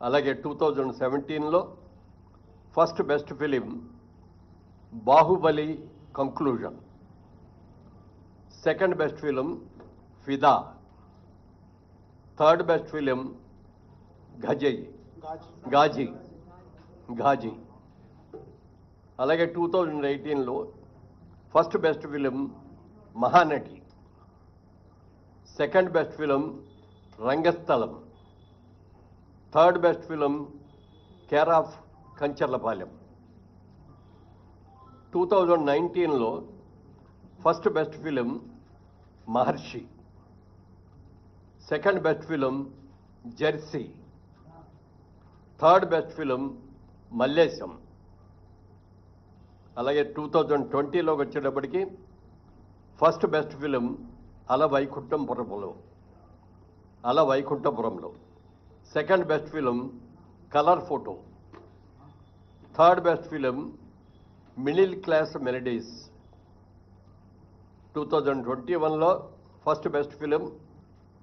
అలాగే two thousand సెవెంటీన్లో first best film Baahubali conclusion second best film Fidaa third best film గజయ్ Ghazi Ghazi అలాగే two thousand ఎయిటీన్లో first best film Mahanati second best film Rangasthalam third best film care of Kancharapalem. Two thousand నైన్టీన్లో first best film Maharshi. Second best film Jersey. Third best film Mallesham. అలాగే two thousand ట్వంటీలోకి వచ్చేటప్పటికి first best film Ala Vaikunthapurramuloo Ala Vaikunthapurramuloo second best film colour photo third best film middle class melodies two thousand twenty వన్లో first best film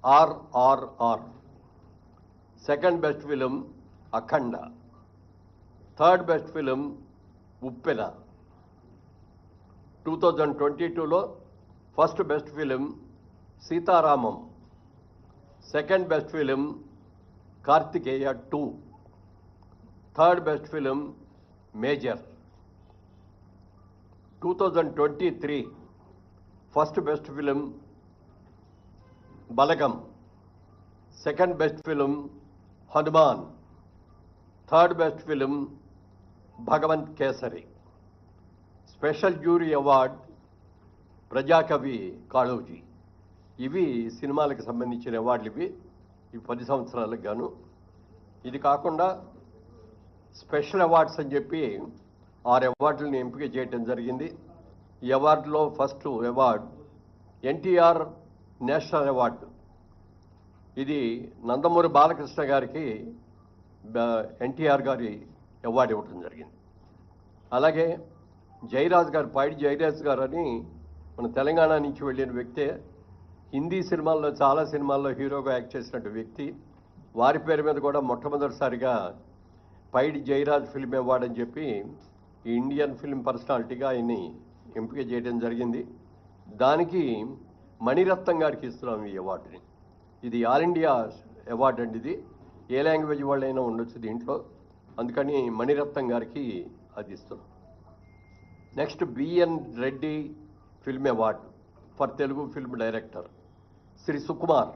RRR second best film Akhanda third best film Uppena two thousand twenty టూలో first best film Sitaramam second best film Karthikeya two. Third best film Major. Two thousand twenty three first best film Balagam. Second best film Hanuman. Third best film Bhagavanth Kesari. Special jury award ప్రజాకవి Kaloji. ఇవి సినిమాలకు సంబంధించిన అవార్డులు ఇవి. ఈ పది సంవత్సరాలకు గాను. ఇది కాకుండా స్పెషల్ అవార్డ్స్ అని చెప్పి ఆరు అవార్డులను ఎంపిక చేయడం జరిగింది. ఈ అవార్డులో first award NTR national award. ఇది నందమూరి బాలకృష్ణ గారికి ఎన్టీఆర్ గారి అవార్డు ఇవ్వడం జరిగింది. అలాగే జయరాజ్ గారు పైడి జయరాజ్ గారు అని మన తెలంగాణ నుంచి వెళ్ళిన వ్యక్తే హిందీ సినిమాల్లో చాలా సినిమాల్లో హీరోగా యాక్ట్ చేసినట్టు వ్యక్తి వారి పేరు మీద కూడా మొట్టమొదటిసారిగా పైడి జయరాజ్ ఫిల్మ్ అవార్డు అని చెప్పి ఈ ఇండియన్ ఫిల్మ్ పర్సనాలిటీగా ఆయన్ని ఎంపిక చేయడం జరిగింది. దానికి మణిరత్నం గారికి ఇస్తున్నాం ఈ అవార్డుని. ఇది ఆల్ ఇండియా అవార్డు అండి ఇది. ఏ లాంగ్వేజ్ వాళ్ళైనా ఉండొచ్చు దీంట్లో. అందుకని మణిరత్నం గారికి అది ఇస్తున్నాం. Next BN Reddy film award for Telugu film director. Shri Sukumar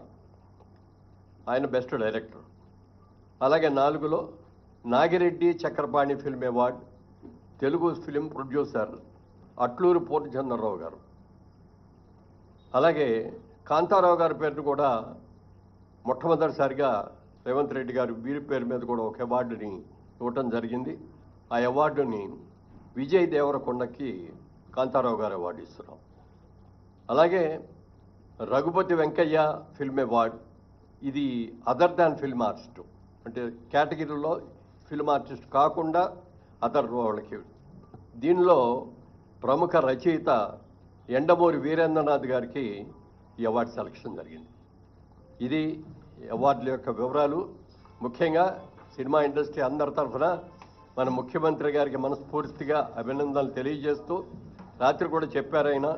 ఆయన బెస్ట్ డైరెక్టర్ అలాగే నాలుగులో Nagireddy Chakrapani film award Telugu film producer Atluru Purnachandrarao garu. అలాగే కాంతారావు గారి పేరును కూడా మొట్టమొదటిసారిగా రేవంత్ రెడ్డి గారు వీరి పేరు మీద కూడా ఒక అవార్డుని ఇవ్వటం జరిగింది. ఆ అవార్డుని విజయ్ దేవరకొండకి కాంతారావు గారు అవార్డు ఇస్తున్నాం అలాగే రఘుపతి వెంకయ్య ఫిల్మ్ అవార్డ్ ఇది అదర్ దాన్ ఫిల్మ్ ఆర్టిస్ట్ అంటే కేటగిరీలో ఫిల్మ్ ఆర్టిస్ట్ కాకుండా అదర్ వాళ్ళకి. దీనిలో ప్రముఖ రచయిత ఎండమూరి వీరేంద్రనాథ్ గారికి ఈ అవార్డు సెలక్షన్ జరిగింది. ఇది అవార్డుల యొక్క వివరాలు. ముఖ్యంగా సినిమా ఇండస్ట్రీ అందరి తరఫున మన ముఖ్యమంత్రి గారికి మనస్ఫూర్తిగా అభినందనలు తెలియజేస్తూ రాత్రి కూడా చెప్పారైనా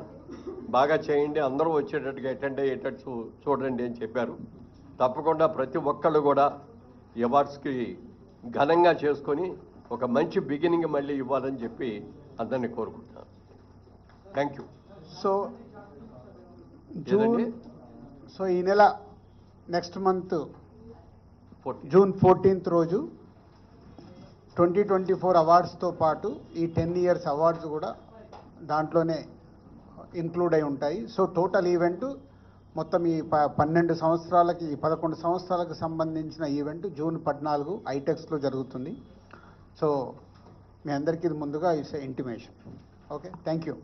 బాగా చేయండి అందరూ వచ్చేటట్టుగా అటెండ్ అయ్యేటట్టు చూడండి అని చెప్పారు. తప్పకుండా ప్రతి ఒక్కళ్ళు కూడా ఈ అవార్డ్స్కి ఘనంగా చేసుకొని ఒక మంచి బిగినింగ్ మళ్ళీ ఇవ్వాలని చెప్పి అందరినీ కోరుకుంటున్నాను. Thank you. So June? So ఈ నెల నెక్స్ట్ మంత్ జూన్ ఫోర్టీన్త్ రోజు ట్వంటీ ట్వంటీ ఫోర్ అవార్డ్స్తో పాటు ఈ టెన్ ఇయర్స్ అవార్డ్స్ కూడా దాంట్లోనే ఇంక్లూడ్ అయి ఉంటాయి. సో టోటల్ ఈవెంట్ మొత్తం ఈ ప పన్నెండు సంవత్సరాలకి పదకొండు సంవత్సరాలకు సంబంధించిన ఈవెంట్ జూన్ పద్నాలుగు ఐటెక్స్లో జరుగుతుంది. సో మీ అందరికీ ఇది ముందుగా it's intimation okay thank you